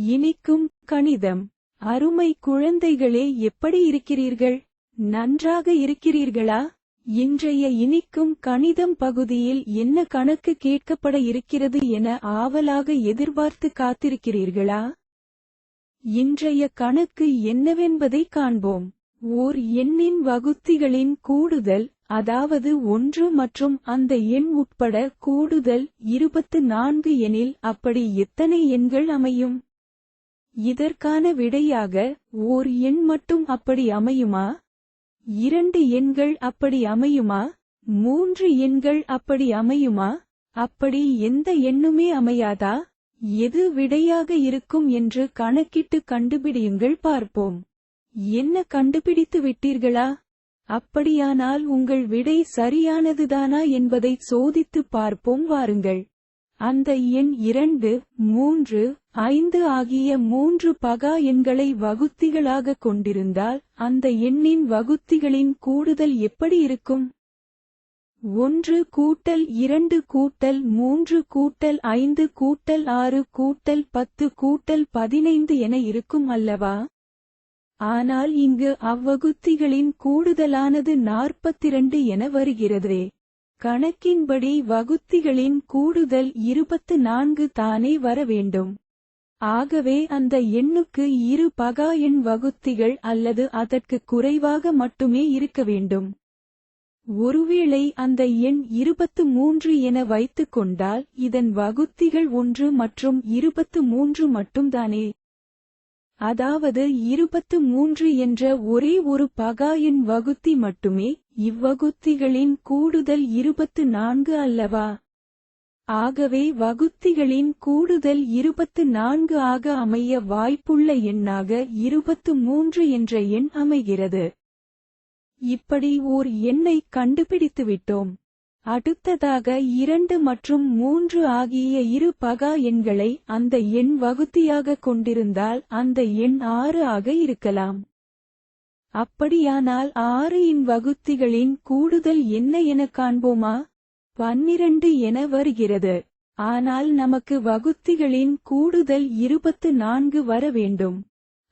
இனிக்கும் கணிதம். அருமை குழந்தைகளே எப்படி இருக்கிறீர்கள்? நன்றாக இருக்கிறீர்களா? இன்றைய இனிக்கும் கணிதம் பகுதியில் என்ன கணக்கு கேட்கப்பட இருக்கிறது என ஆவலாக எதிர்பார்த்து காத்திருக்கிறீர்களா? இன்றைய கணக்கு என்னவென்பதை காண்போம். ஓர் எண்ணின் வகுத்திகளின் கூடுதல் அதாவது ஒன்று மற்றும் அந்த எண் உட்பட கூடுதல் இருபத்து நான்கு எனில் அப்படி எத்தனை எண்கள் அமையும்? இதற்கான விடையாக ஓர் எண் மட்டும் அப்படி அமையுமா? இரண்டு எண்கள் அப்படி அமையுமா? மூன்று எண்கள் அப்படி அமையுமா? அப்படி எந்த எண்ணுமே அமையாதா? எது விடையாக இருக்கும் என்று கணக்கிட்டு கண்டுபிடியுங்கள் பார்ப்போம். என்ன கண்டுபிடித்து விட்டீர்களா? அப்படியானால் உங்கள் விடை சரியானதுதானா என்பதை சோதித்து பார்ப்போம் வாருங்கள். அந்த எண் இரண்டு மூன்று ஐந்து ஆகிய மூன்று பகா எண்களை வகுத்திகளாக கொண்டிருந்தால் அந்த எண்ணின் வகுத்திகளின் கூடுதல் எப்படி இருக்கும்? ஒன்று கூட்டல் இரண்டு கூட்டல் மூன்று கூட்டல் ஐந்து கூட்டல் ஆறு கூட்டல் பத்து கூட்டல் பதினைந்து என இருக்கும் அல்லவா? ஆனால் இங்கு அவ்வகுத்திகளின் கூடுதலானது நாற்பத்திரண்டு என வருகிறதே. கணக்கின்படி வகுத்திகளின் கூடுதல் இருபத்து நான்கு தானே வர வேண்டும். ஆகவே அந்த எண்ணுக்கு இரு பகா எண் வகுத்திகள் அல்லது அதற்கு குறைவாக மட்டுமே இருக்க வேண்டும். ஒருவேளை அந்த எண் இருபத்து மூன்று என வைத்துக் கொண்டால் இதன் வகுத்திகள் ஒன்று மற்றும் இருபத்து மூன்று மட்டும்தானே அதாவது இருபத்து மூன்று என்ற ஒரே ஒரு பகா எண் வகுத்தி மட்டுமே இவ்வகுத்திகளின் கூடுதல் இருபத்து நான்கு அல்லவா? ஆகவே வகுத்திகளின் கூடுதல் இருபத்து நான்கு ஆக அமைய வாய்ப்புள்ள எண்ணாக இருபத்து மூன்று என்ற எண் அமைகிறது. இப்படி ஓர் எண்ணை கண்டுபிடித்துவிட்டோம். அடுத்ததாக இரண்டு மற்றும் மூன்று ஆகிய இரு பகா எண்களை அந்த எண் வகுத்தியாக கொண்டிருந்தால் அந்த எண் ஆறு ஆக இருக்கலாம். அப்படியானால் ஆறு இன் வகுத்திகளின் கூடுதல் என்ன என காண்போமா? பன்னிரண்டு என வருகிறது. ஆனால் நமக்கு வகுத்திகளின் கூடுதல் இருபத்து நான்கு வர வேண்டும்.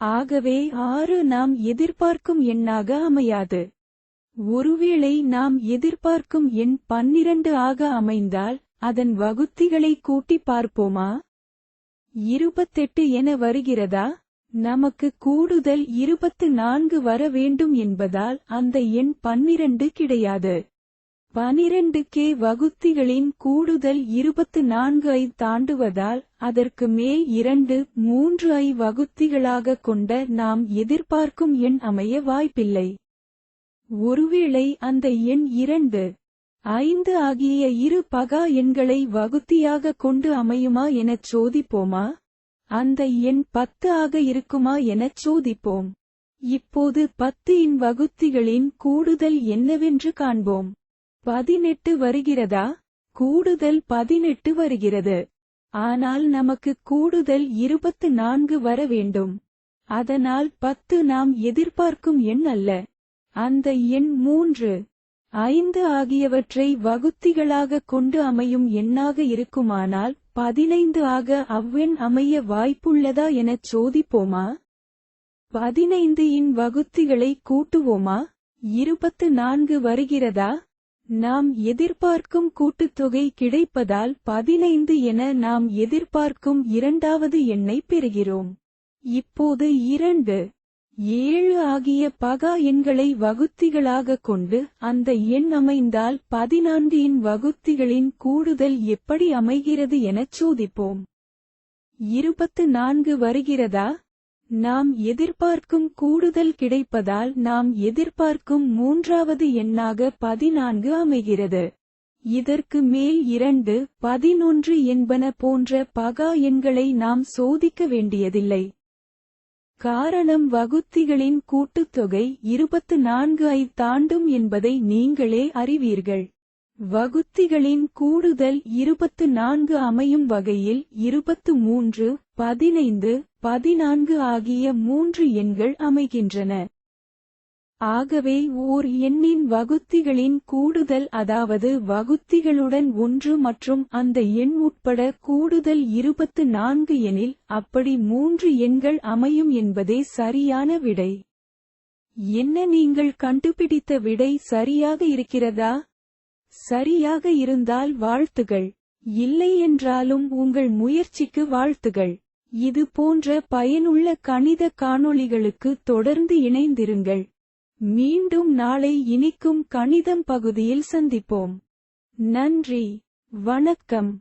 ஆகவே ஆறு நாம் எதிர்பார்க்கும் எண்ணாக அமையாது. ஒருவேளை நாம் எதிர்பார்க்கும் எண் பன்னிரண்டு ஆக அமைந்தால் அதன் வகுத்திகளை கூட்டி பார்ப்போமா? இருபத்தெட்டு என வருகிறதா? நமக்கு கூடுதல் இருபத்து நான்கு வர வேண்டும் என்பதால் அந்த எண் பன்னிரண்டு கிடையாது. பனிரெண்டு கே வகுத்திகளின் கூடுதல் இருபத்து நான்கு ஐ தாண்டுவதால் அதற்கு மேல் இரண்டு மூன்று ஐ வகுத்திகளாக கொண்ட நாம் எதிர்பார்க்கும் எண் அமைய வாய்ப்பில்லை. ஒருவேளை அந்த எண் இரண்டு ஐந்து ஆகிய இரு பகா எண்களை வகுத்தியாக கொண்டு அமையுமா எனச் சோதிப்போமா? அந்த எண் பத்து ஆக இருக்குமா எனச் சோதிப்போம். இப்போது பத்து இன் வகுத்திகளின் கூடுதல் என்னவென்று காண்போம். பதினெட்டு வருகிறதா? கூடுதல் பதினெட்டு வருகிறது. ஆனால் நமக்கு கூடுதல் இருபத்து நான்கு வர வேண்டும். அதனால் பத்து நாம் எதிர்பார்க்கும் எண் அல்ல. அந்த எண் மூன்று. ஐந்து ஆகியவற்றை வகுத்திகளாக கொண்டு அமையும் எண்ணாக இருக்குமானால் பதினைந்து ஆக அவ்வெண் அமைய வாய்ப்புள்ளதா எனச் சோதிப்போமா? பதினைந்து இன் வகுத்திகளை கூட்டுவோமா? இருபத்து நான்கு வருகிறதா? நாம் எதிர்பார்க்கும் கூட்டுத்தொகை கிடைப்பதால் பதினைந்து என நாம் எதிர்பார்க்கும் இரண்டாவது எண்ணை பெறுகிறோம். இப்போது இரண்டு. ஏழு ஆகிய பகா எண்களை வகுத்திகளாக கொண்டு அந்த எண் அமைந்தால் பதினான்கு இன் வகுத்திகளின் கூடுதல் எப்படி அமைகிறது எனச் சோதிப்போம். இருபத்து நான்கு வருகிறதா? நாம் எதிர்பார்க்கும் கூடுதல் கிடைப்பதால் நாம் எதிர்பார்க்கும் மூன்றாவது எண்ணாக பதினான்கு அமைகிறது. இதற்கு மேல் இரண்டு பதினொன்று என்பன போன்ற பகா எண்களை நாம் சோதிக்க வேண்டியதில்லை. காரணம் வகுத்திகளின் கூட்டுத்தொகை இருபத்து நான்கு ஐ தாண்டும் என்பதை நீங்களே அறிவீர்கள். வகுத்திகளின் கூடுதல் இருபத்து நான்கு அமையும் வகையில் இருபத்து மூன்று பதினைந்து பதினான்கு ஆகிய மூன்று எண்கள் அமைகின்றன. ஆகவே ஓர் எண்ணின் வகுத்திகளின் கூடுதல் அதாவது வகுத்திகளுடன் ஒன்று மற்றும் அந்த எண் உட்பட கூடுதல் இருபத்து நான்கு எனில் அப்படி மூன்று எண்கள் அமையும் என்பதே சரியான விடை. என்ன நீங்கள் கண்டுபிடித்த விடை சரியாக இருக்கிறதா? சரியாக இருந்தால் வாழ்த்துகள். இல்லை என்றாலும் உங்கள் முயற்சிக்கு வாழ்த்துகள். இது போன்ற பயனுள்ள கணித காணொளிகளுக்கு தொடர்ந்து இணைந்திருங்கள். மீண்டும் நாளை இனிக்கும் கணிதம் பகுதியில் சந்திப்போம். நன்றி. வணக்கம்.